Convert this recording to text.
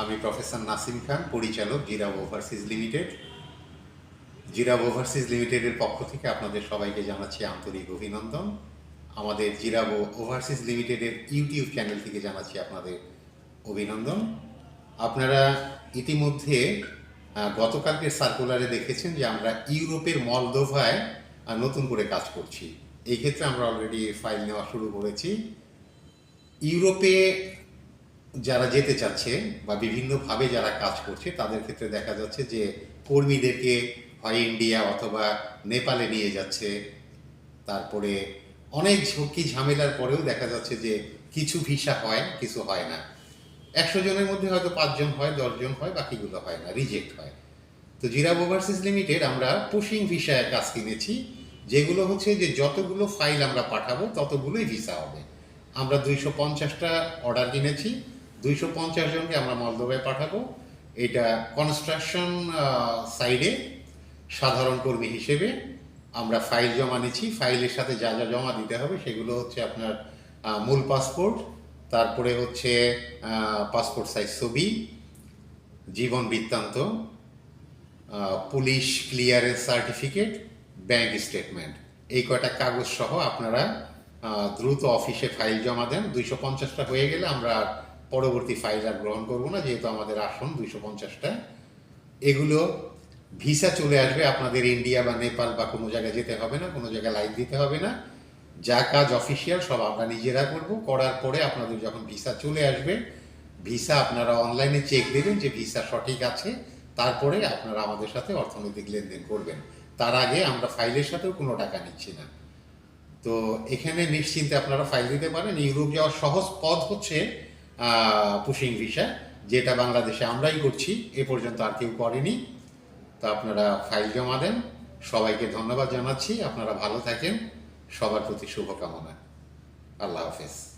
আমি প্রফেসর নাসিম খান, পরিচালক Jirab Overseas Limited. Jirab Overseas লিমিটেডের পক্ষ থেকে আপনাদের সবাইকে জানাচ্ছি আন্তরিক অভিনন্দন। আমাদের জিরাব ওভারসিজ লিমিটেডের ইউটিউব চ্যানেল থেকে জানাচ্ছি আপনাদের অভিনন্দন। আপনারা ইতিমধ্যে গতকালকের সার্কুলারে দেখেছেন যে আমরা ইউরোপের মলদোভায় নতুন করে কাজ করছি। এই ক্ষেত্রে আমরা অলরেডি ফাইল নেওয়া শুরু করেছি। ইউরোপে যারা যেতে চাচ্ছে বা বিভিন্নভাবে যারা কাজ করছে, তাদের ক্ষেত্রে দেখা যাচ্ছে যে কর্মীদেরকে হয় ইন্ডিয়া অথবা নেপালে নিয়ে যাচ্ছে। তারপরে অনেক ঝুঁকি ঝামেলার পরেও দেখা যাচ্ছে যে কিছু ভিসা হয়, কিছু হয় না। একশো জনের মধ্যে হয়তো পাঁচজন হয়, দশজন হয়, বাকিগুলো হয় না রিজেক্ট হয়। তো জিরাব ওভারসিজ লিমিটেড আমরা পুশিং ভিসায় কাজ কিনেছি, যেগুলো হচ্ছে যে যতগুলো ফাইল আমরা পাঠাবো, ততগুলোই ভিসা হবে। আমরা দুইশো পঞ্চাশটা অর্ডার কিনেছি দুইশো পঞ্চাশ জনকে আমরা মলদোবায় পাঠাবো। এটা কনস্ট্রাকশন সাইডে সাধারণ কর্মী হিসেবে আমরা ফাইল জমা নিচ্ছি। ফাইলের সাথে যা যা জমা দিতে হবে সেগুলো হচ্ছে আপনার মূল পাসপোর্ট তারপরে হচ্ছে পাসপোর্ট সাইজ ছবি, জীবন বৃত্তান্ত police clearance certificate bank statement এই কয়টা কাগজ সহ আপনারা দ্রুত অফিসে ফাইল জমা দেন। দুইশো পঞ্চাশটা হয়ে গেলে আমরা পরবর্তী ফাইল আর গ্রহণ করব না, যেহেতু আমাদের আসন দুইশো পঞ্চাশটা। এগুলো ভিসা চলে আসবে আপনাদের ইন্ডিয়া বা নেপাল বা কোনো জায়গায় যেতে হবে না, কোনো জায়গায় লাইন দিতে হবে না। যা কাজ অফিসিয়াল সব আমরা নিজেরা করব। করার পরে আপনাদের যখন ভিসা চলে আসবে ভিসা আপনারা অনলাইনে চেক দেবেন যে ভিসা সঠিক আছে। তারপরে আপনারা আমাদের সাথে অর্থনৈতিক লেনদেন করবেন। তার আগে আমরা ফাইলের সাথেও কোনো টাকা নিচ্ছি না। তো এখানে নিশ্চিন্তে আপনারা ফাইল দিতে পারেন। ইউরোপ যাওয়ার সহজ পথ হচ্ছে পুশিং ভিসা, যেটা বাংলাদেশে আমরাই করছি, এ পর্যন্ত আর কেউ করেনি। তা আপনারা ফাইল জমা দেন। সবাইকে ধন্যবাদ জানাচ্ছি। আপনারা ভালো থাকেন। সবার প্রতি শুভকামনা। আল্লাহ হাফেজ।